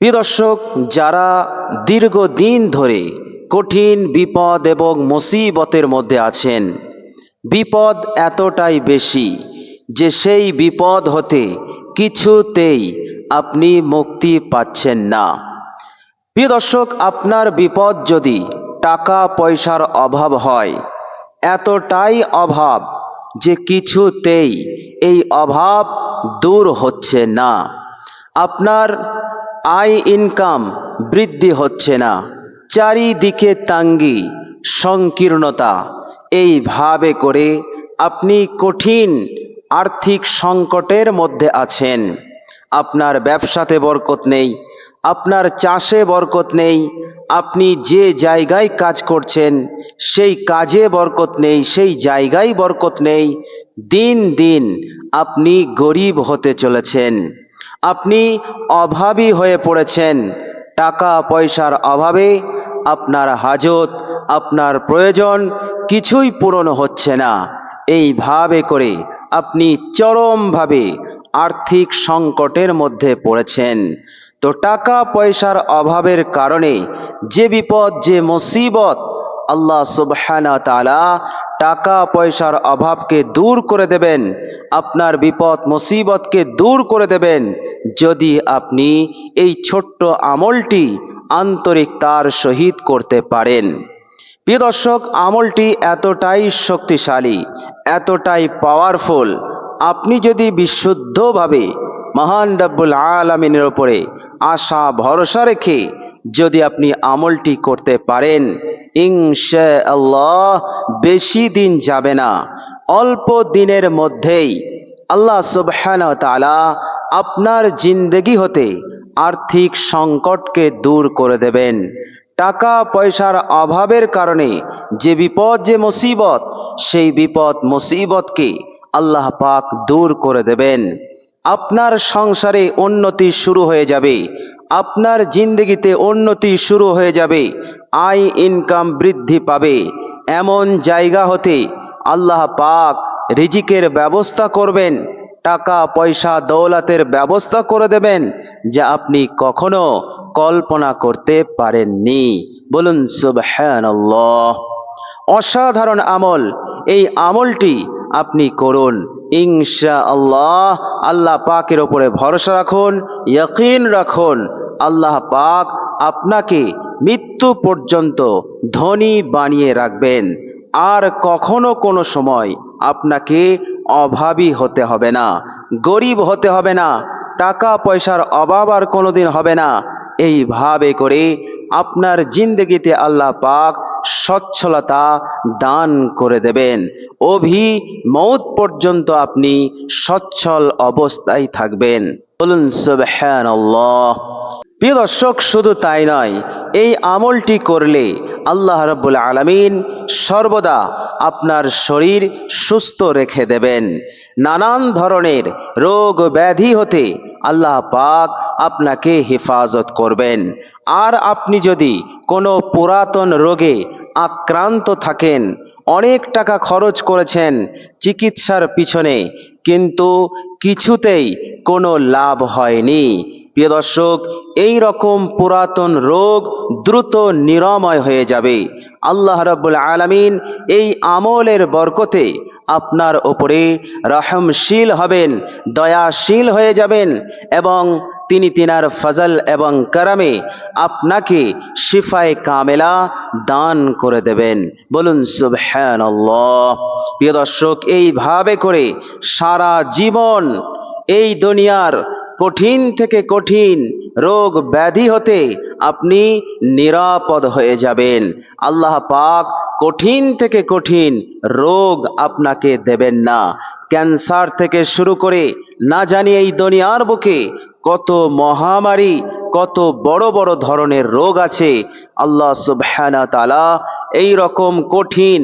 প্রিয় দর্শক, যারা দীর্ঘদিন ধরে কঠিন বিপদ এবং মুসিবতের মধ্যে আছেন, বিপদ এতটাই বেশি যে সেই বিপদ হতে কিছুতেই আপনি মুক্তি পাচ্ছেন না। প্রিয় দর্শক, আপনার বিপদ যদি টাকা পয়সার অভাব হয়, এতটাই অভাব যে কিছুতেই এই অভাব দূর হচ্ছে না। আপনার আয় ইনকাম বৃদ্ধি হচ্ছে না। চারিদিকে তাঙ্গি, সংকীর্ণতা। এইভাবে করে আপনি কঠিন আর্থিক সংকটের মধ্যে আছেন। আপনার ব্যবসাতে বরকত নেই, আপনার চাষে বরকত নেই, আপনি যে জায়গায় কাজ করছেন, সেই কাজে বরকত নেই, সেই জায়গায় বরকত নেই। দিন দিন আপনি গরিব হতে চলেছেন। আপনি অভাবী হয়ে পড়েছেন। টাকা পয়সার অভাবে আপনার হাজত, আপনার প্রয়োজন কিছুই পূরণ হচ্ছে না। এইভাবে করে আপনি চরমভাবে আর্থিক সংকটের মধ্যে পড়েছেন। তো টাকা পয়সার অভাবের কারণে যে বিপদ, যে মুসিবত আল্লাহ সুবহানা তাআলা টাকা পয়সার অভাবকে দূর করে দেবেন, আপনার বিপদ, মুসিবতকে দূর করে দেবেন যদি আপনি এই ছোট্ট আমলটি আন্তরিকতার সহিত করতে পারেন। প্রিয় দর্শক, আমলটি এতটাই শক্তিশালী, এতটাই পাওয়ারফুল আপনি যদি বিশুদ্ধভাবে মহান রব্বুল আলমিনের ওপরে আশা, ভরসা রেখে যদি আপনি আমলটি করতে পারেন ইনশা আল্লাহ বেশি দিন যাবে না। অল্প দিনের মধ্যেই আল্লাহ সুবহানাহু ওয়া তাআলা আপনার জিন্দেগি হতে আর্থিক সংকটকে দূর করে দেবেন। টাকা পয়সার অভাবের কারণে যে বিপদ, যে মুসিবত, সেই বিপদ, মুসিবতকে আল্লাহ পাক দূর করে দেবেন। আপনার সংসারে উন্নতি শুরু হয়ে যাবে, আপনার জিন্দগিতে উন্নতি শুরু হয়ে যাবে, আয় ইনকাম বৃদ্ধি পাবে। এমন জায়গা হতে আল্লাহ পাক রিজিকের ব্যবস্থা করবেন। টাকা, পয়সা, দৌলাতের ব্যবস্থা করে দেবেন যা আপনি কখনো কল্পনা করতে পারেননি। বলুন, সুবহানাল্লাহ। অসাধারণ আমল। এই আমলটি আপনি করুন। ইনশা আল্লাহ আল্লাহ পাকের ওপরে ভরসা রাখুন, ইয়কিন রাখুন। আল্লাহ পাক আপনাকে মৃত্যু পর্যন্ত ধনী বানিয়ে রাখবেন। আর কখনো কোনো সময় আপনাকে অভাবী হতে হবে না, গরিব হতে হবে না, টাকা পয়সার অভাব আর কোনোদিন হবে না। এইভাবে করে আপনার জিন্দগিতে আল্লাহ পাক সচ্ছলতা দান করে দেবেন। অভি মৌত পর্যন্ত আপনি সচ্ছল অবস্থায় থাকবেন। বলুন, সুবহানাল্লাহ। প্রিয় দর্শক, শুধু তাই নয়, এই আমলটি করলে আল্লাহ রাব্বুল আলামিন সর্বদা আপনার শরীর সুস্থ রেখে দেবেন। নানান ধরনের রোগ ব্যাধি হতে আল্লাহ পাক আপনাকে হেফাজত করবেন। আর আপনি যদি কোনো পুরাতন রোগে আক্রান্ত থাকেন, অনেক টাকা খরচ করেছেন চিকিৎসার পিছনে, কিন্তু কিছুতেই কোনো লাভ হয়নি। প্রিয় দর্শক, এই রকম পুরাতন রোগ দ্রুত নিরাময় হয়ে যাবে। আল্লাহ রাব্বুল আলামিন এই আমলের বরকতে আপনার ওপরে রহমশীল হবেন, দয়াশীল হয়ে যাবেন এবং তিনি তিনার ফজল এবং কারামে আপনাকে শিফায় কামেলা দান করে দেবেন। বলুন, সুবহানাল্লাহ। প্রিয় দর্শক, এইভাবে করে সারা জীবন এই দুনিয়ার কঠিন থেকে কঠিন রোগ ব্যাধি হতে আপনি নিরাপদ হয়ে যাবেন। আল্লাহ পাক কঠিন থেকে কঠিন রোগ আপনাকে দেবেন না। ক্যান্সার থেকে শুরু করে না জানি এই দুনিয়ার বুকে কত মহামারী, কত বড় বড় ধরনের রোগ আছে। আল্লাহ সুবহানা তালা এই রকম কঠিন,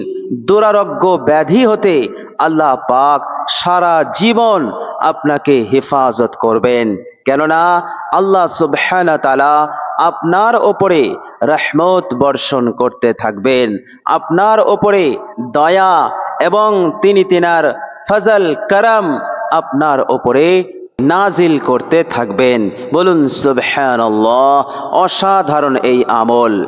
দুরারোগ্য ব্যাধি হতে আল্লাহ পাক সারা জীবন আপনাকে হেফাজত করবেন। কেননা আল্লাহ সুবহানা তালা আপনার ওপরে রহমত বর্ষণ করতে থাকবেন। আপনার ওপরে দয়া এবং তিনি তিনার ফজল করম আপনার ওপরে নাজিল করতে থাকবেন। বলুন সুবহানাল্লাহ, অসাধারণ এই আমল।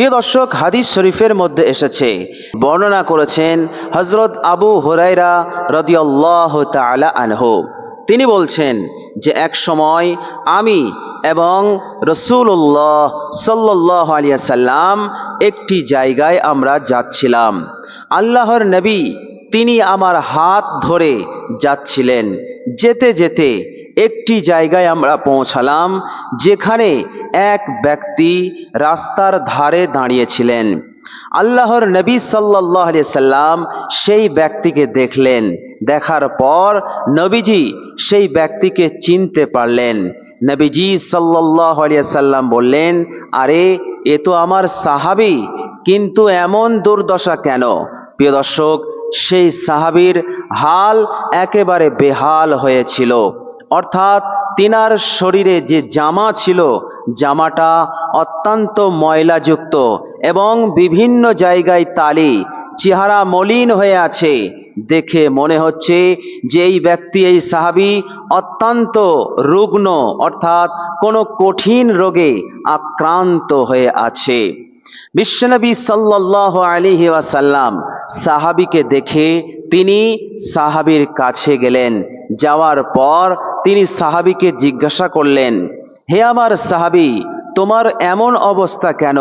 প্রিয় দর্শক, হাদিস শরীফের মধ্যে এসেছে। বর্ণনা করেছেন হজরত আবু হুরাইরা রদিয়াল্লাহ তাআলা আনহু। তিনি বলছেন যে, এক সময় আমি এবং রসুল্লাহ সাল্লাহ আলিয়া সাল্লাম একটি জায়গায় আমরা যাচ্ছিলাম। আল্লাহর নবী তিনি আমার হাত ধরে যাচ্ছিলেন। যেতে যেতে একটি জায়গায় আমরা পৌঁছালাম, যেখানে এক ব্যক্তি রাস্তার ধারে দাঁড়িয়েছিলেন। আল্লাহর নবী সাল্লাহ সাল্লাম সেই ব্যক্তিকে দেখলেন। দেখার পর নবীজি সেই ব্যক্তিকে চিনতে পারলেন। নবীজি সাল্লাহ সাল্লাম বললেন, আরে, এ তো আমার সাহাবি, কিন্তু এমন দুর্দশা কেন? প্রিয় দর্শক, সেই সাহাবীর হাল একেবারে বেহাল হয়েছিল। অর্থাৎ তিনার শরীরে যে জামা ছিল, জামাটা অত্যন্ত ময়লাযুক্ত এবং বিভিন্ন জায়গায় তালি, চেহারা মলিন হয়ে আছে। দেখে মনে হচ্ছে যে এই ব্যক্তি, এই সাহাবি অত্যন্ত রুগ্ন, অর্থাৎ কোনো কঠিন রোগে আক্রান্ত হয়ে আছে। বিশ্বনবী সাল্লাহ আলিহি ওয়াসাল্লাম সাহাবিকে দেখে তিনি সাহাবির কাছে গেলেন। যাওয়ার পর তিনি সাহাবিকে জিজ্ঞাসা করলেন, হে আমার সাহাবি, তোমার এমন অবস্থা কেন?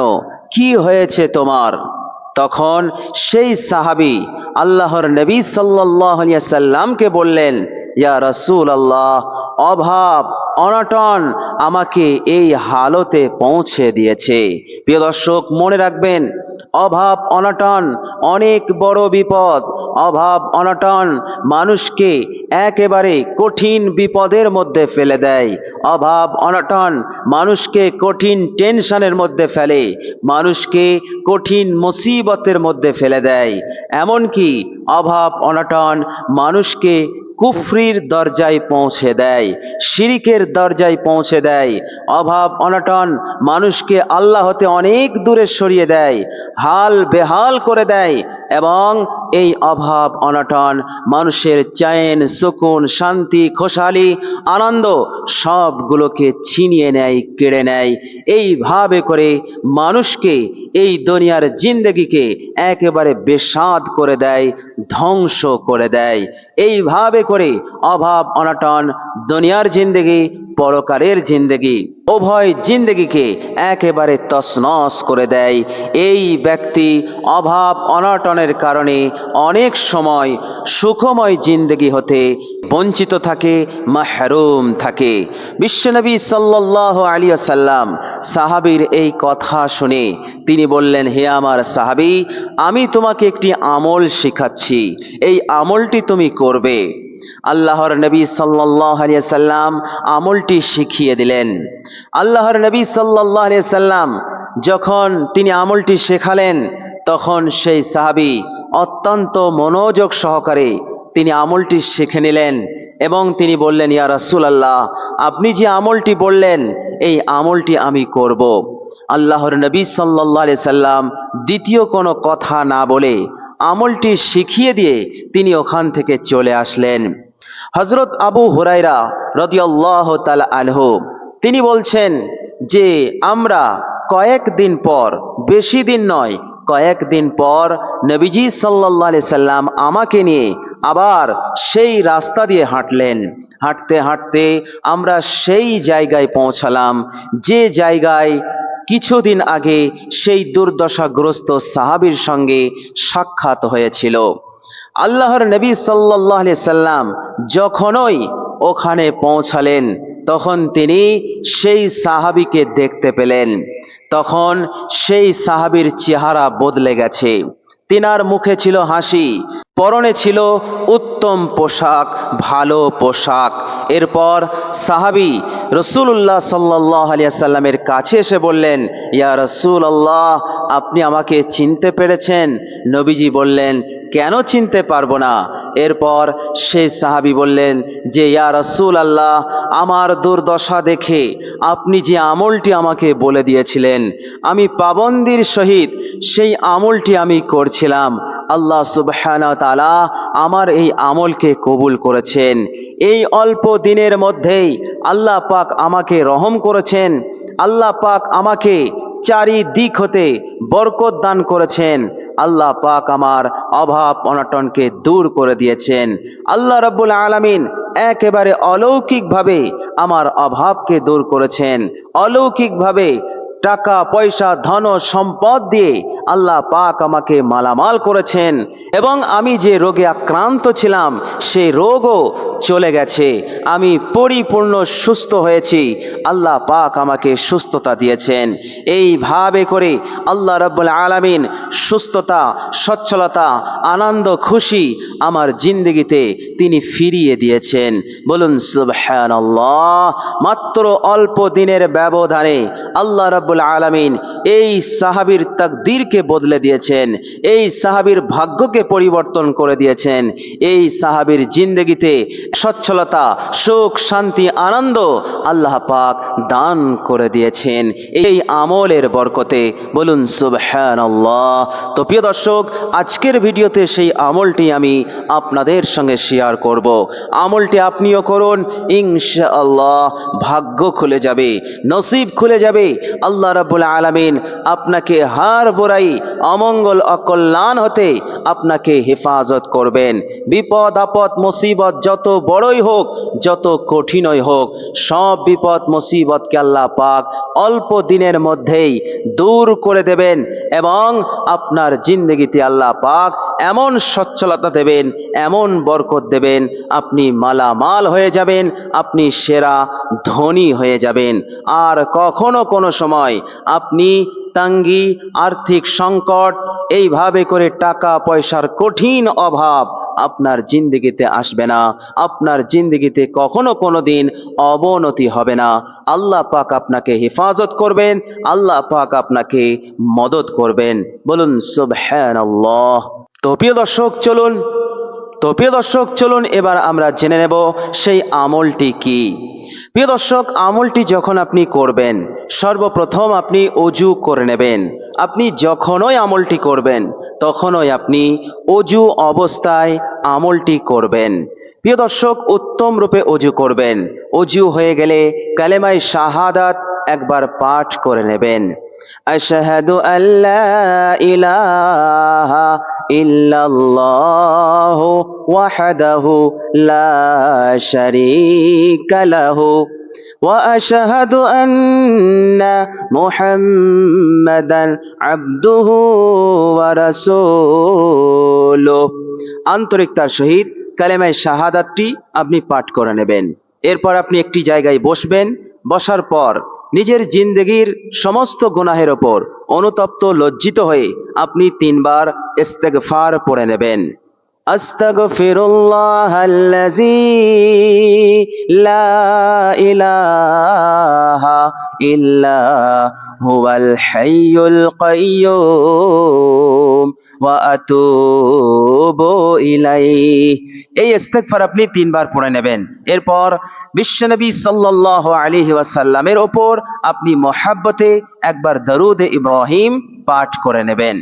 কি হয়েছে তোমার? তখন সেই সাহাবি আল্লাহর নবী সাল্লাহ সাল্লামকে বললেন, ইয়া রসুল আল্লাহ অভাব, অনটন আমাকে এই হালতে পৌঁছে দিয়েছে। প্রিয় দর্শক, মনে রাখবেন, অভাব, অনটন অনেক বড় বিপদ। অভাব, অনটন মানুষকে একেবারে কঠিন বিপদের মধ্যে ফেলে দেয়। অভাব, অনটন মানুষকে কঠিন টেনশনের মধ্যে ফেলে, মানুষকে কঠিন মুসিবতের মধ্যে ফেলে দেয়। এমনকি অভাব, অনটন মানুষকে কুফরির দরজায় পৌঁছে দেয়, শিরিকের দরজায় পৌঁছে দেয়। অভাব, অনটন মানুষকে আল্লাহ হতে অনেক দূরে সরিয়ে দেয়, হাল বেহাল করে দেয় এবং এই অভাব, অনটন, মানুষের চায়েন, সুকুন, শান্তি খোশালি আনন্দ সবগুলোকে ছিনিয়ে নেয়, কেড়ে নেয়। এইভাবে করে মানুষকে এই দুনিয়ার জিন্দগিকে একেবারে বেসাদ করে দেয়, ধ্বংস করে দেয়। এইভাবে করে অভাব, অনটন, দুনিয়ার জিন্দগি, পরকারের জিন্দগি, উভয় জিন্দগিকে একেবারে তছনছ করে দেয়। এই ব্যক্তি অভাব, অনটনের কারণে অনেক সময় সুখময় জিন্দগি হতে বঞ্চিত থাকে, মাহরুম থাকে। বিশ্বনবী সাল্লাহ আলী সাল্লাম সাহাবির এই কথা শুনে তিনি বললেন, হে আমার সাহাবি, আমি তোমাকে একটি আমল শেখাচ্ছি। এই আমলটি তুমি করবে। আল্লাহর নবী সাল্লাহ সাল্লাম আমলটি শিখিয়ে দিলেন। আল্লাহর নবী সাল্লাহ সাল্লাম যখন তিনি আমলটি শেখালেন, তখন সেই সাহাবি অত্যন্ত মনোযোগ সহকারে তিনি আমলটি শিখে নিলেন এবং তিনি বললেন, ইয়া রাসুল আল্লাহ আপনি যে আমলটি বললেন, এই আমলটি আমি করব। আল্লাহর নবী সাল্লাহ সাল্লাম দ্বিতীয় কোনো কথা না বলে আমলটি শিখিয়ে দিয়ে তিনি ওখান থেকে চলে আসলেন হজরত আবু হুরাইরা রদিয়াল্লাহ তালা আনহু, তিনি বলছেন যে, আমরা কয়েকদিন পর, বেশি দিন নয় কয়েকদিন পর নবীজি সাল্লাহ সাল্লাম আমাকে নিয়ে আবার সেই রাস্তা দিয়ে হাঁটলেন। হাঁটতে হাঁটতে আমরা সেই জায়গায় পৌঁছালাম। যে জায়গায় কিছুদিন আগে সেই দুর্দশাগ্রস্ত সাহাবির সঙ্গে সাক্ষাৎ হয়েছিল। আল্লাহর নবী সাল্লাহ সাল্লাম যখনই ওখানে পৌঁছালেন, তখন তিনি সেই সাহাবিকে দেখতে পেলেন। তখন সেই সাহাবির চেহারা বদলে গেছে। তিনার মুখে ছিল হাসি, পরনে ছিল উত্তম পোশাক, ভালো পোশাক। এরপর সাহাবি রসুল্লাহ সাল্লাহ আলিয়াল্লামের কাছে এসে বললেন, ইয়া রসুল আল্লাহ আপনি আমাকে চিনতে পেরেছেন? নবীজি বললেন, কেন চিনতে পারব না? এরপর সেই সাহাবি বললেন যে, ইয়া রসুল আল্লাহ আমার দুর্দশা দেখে আপনি যে আমলটি আমাকে বলে দিয়েছিলেন, আমি পাবন্দির সহিত সেই আমলটি আমি করছিলাম। আল্লাহ সুবহানাহু ওয়া তাআলা আমার এই আমলকে কবুল করেছেন। এই অল্প দিনের মধ্যেই আল্লাহ পাক আমাকে রহম করেছেন। আল্লাহ পাক আমাকে চারিদিক হতে বরকত দান করেছেন। আল্লাহ পাক আমার অভাব অনটনকে দূর করে দিয়েছেন। আল্লাহ রাব্বুল আলামিন একেবারে অলৌকিকভাবে আমার অভাবকে দূর করেছেন। অলৌকিকভাবে টাকা, পয়সা, ধন, সম্পদ দিয়ে আল্লাহ পাক আমাকে মালামাল করেছেন। এবং আমি যে রোগে আক্রান্ত ছিলাম, সেই রোগও চলে গেছে। আমি পরিপূর্ণ সুস্থ হয়েছি। আল্লাহ পাক আমাকে সুস্থতা দিয়েছেন। এইভাবে করে আল্লাহ রাব্বুল আলামিন সুস্থতা, সচ্ছলতা, আনন্দ, খুশি আমার জিন্দগিতে তিনি ফিরিয়ে দিয়েছেন। বলুন, সুবহানাল্লাহ। মাত্র অল্প দিনের ব্যবধানে আল্লাহ রাব্বুল আলামিন এই সাহাবীর তাকদীরকে বদলে দিয়েছেন। এই সাহাবীর ভাগ্যকে পরিবর্তন করে দিয়েছেন। এই সাহাবীর জিন্দগিতে সচ্ছলতা, সুখ, শান্তি, আনন্দ আল্লাহ পাক দান করে দিয়েছেন। এই আমলের বরকতে বলুন সুবহানাল্লাহ। তো প্রিয় দর্শক, আজকের ভিডিওতে সেই আমলটি আমি আপনাদের সঙ্গে শেয়ার করব। আমলটি আপনিও করুন, ইনশাআল্লাহ ভাগ্য খুলে যাবে, নসিব খুলে যাবে। আল্লাহ রাব্বুল আলামিন আপনাকে হার বোরাই, অমঙ্গল, অকল্যাণ হতে আপনাকে হেফাজত করবেন। বিপদ, আপদ, মুসিবত যত বড়ই হোক, যত কঠিনই হোক, সব বিপদ, মুসিবতকে আল্লাহ পাক অল্প দিনের মধ্যেই দূর করে দেবেন এবং আপনার জিন্দগিতে আল্লাহ পাক এমন সচ্ছলতা দেবেন, এমন বরকত দেবেন, আপনি মালামাল হয়ে যাবেন, আপনি সেরা ধনী হয়ে যাবেন। আর কখনো কোনো সময় আপনি তাঙ্গি, আর্থিক সংকট, এইভাবে করে টাকা পয়সার কঠিন অভাব আপনার জিন্দগিতে আসবে না। আপনার জিন্দগিতে কখনো কোনো দিন অবনতি হবে না। আল্লাহ পাক আপনাকে হেফাজত করবেন, আল্লাহ পাক আপনাকে মদত করবেন। বলুন, সুবহানাল্লাহ। তো প্রিয় দর্শক, চলুন, তো প্রিয় দর্শক, চলুন, এবার আমরা জেনে নেব সেই আমলটি কি। প্রিয় দর্শক, আমলটি যখন আপনি করবেন, সর্বপ্রথম আপনি অজু করে নেবেন। আপনি যখনই আমলটি করবেন, তখনই আপনি অজু অবস্থায় আমলটি করবেন। প্রিয় দর্শক, উত্তম রূপে অজু করবেন। অজু হয়ে গেলে কালেমাই শাহাদাত একবার পাঠ করে নেবেন। আশহাদু আল্লাহ ইলাহা إله إلا الله وحده لا شريك له وأشهد أن محمدا عبده ورسوله আন্তরিকতার সহিত কালেমায় শাহাদাতটি আপনি পাঠ করে নেবেন এরপর আপনি একটি জায়গায় বসবেন বসার পর নিজের জিন্দগির সমস্ত গুনাহের ওপর অনুতপ্ত লজ্জিত হয়ে আপনি তিনবার ইস্তেগফার পড়ে নেবেন। ওয়া আতুবু ইলাইহি। এই ইস্তেগফার আপনি তিনবার পড়ে নেবেন। এরপর বিশ্বনবী সাল্লাহ আলাইহি ওয়াসাল্লামের ওপর আপনি মহাব্বতে একবার দারুদ ইব্রাহিম পাঠ করে নেবেন।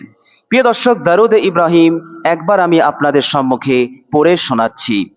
প্রিয় দর্শক দারুদ ইব্রাহিম একবার আমি আপনাদের সম্মুখে পড়ে শোনাচ্ছি।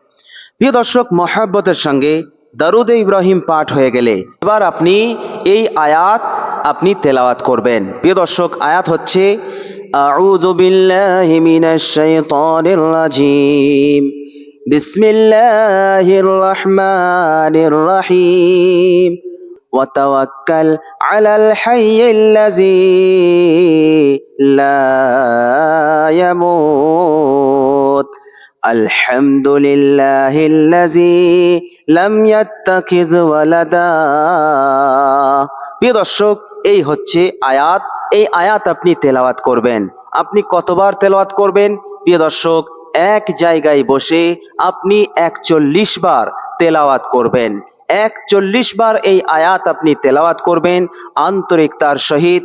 প্রিয় দর্শক মহাব্বতের সঙ্গে দারুদে ইব্রাহিম পাঠ হয়ে গেলে এবার আপনি এই আয়াত আপনি তেলাওয়াত করবেন প্রিয় দর্শক আয়াত হচ্ছে আউযু বিল্লাহি মিনাশ শাইতানির রাজিম বিসমিল্লাহির রহমানির রহিম وتوكل على الحي الذي لا يموت الحمد لله الذي لم يتخذ ولدا প্রিয় দর্শক এই হচ্ছে আয়াত এই আয়াত আপনি তেলাওয়াত করবেন আপনি কতবার তেলাওয়াত করবেন প্রিয় দর্শক এক জায়গায় বসে আপনি একচল্লিশ বার তেলাওয়াত করবেন একচল্লিশ বার এই আয়াত আপনি তেলাওয়াত করবেন আন্তরিকতার সহিত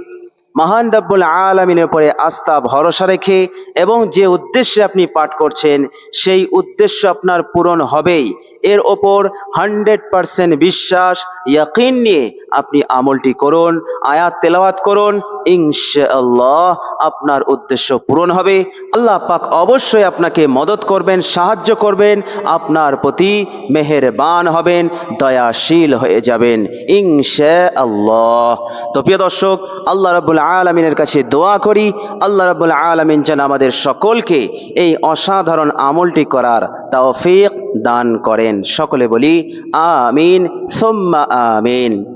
মহান রব্বুল আলমিনের উপরে আস্থা, ভরসা রেখে এবং যে উদ্দেশ্যে আপনি পাঠ করছেন, সেই উদ্দেশ্য আপনার পূরণ হবেই। এর ওপর হান্ড্রেড পারসেন্ট বিশ্বাস, ইয়াকিন নিয়ে আপনি আমলটি করুন, আয়াত তেলাওয়াত করুন, ইনশাআল্লাহ আপনার উদ্দেশ্য পূরণ হবে। আল্লাহ পাক অবশ্যই আপনাকে মদত করবেন, সাহায্য করবেন, আপনার প্রতি মেহেরবান হবেন, দয়াশীল হয়ে যাবেন, ইনশাআল্লাহ। তো প্রিয় দর্শক, আল্লাহ রাব্বুল আলামিনের কাছে দোয়া করি, আল্লাহ রাব্বুল আলামিন যেন আমাদের সকলকে এই অসাধারণ আমলটি করার তৌফিক দান করেন। সকলে বলি, আমিন, সুম্মা আমিন।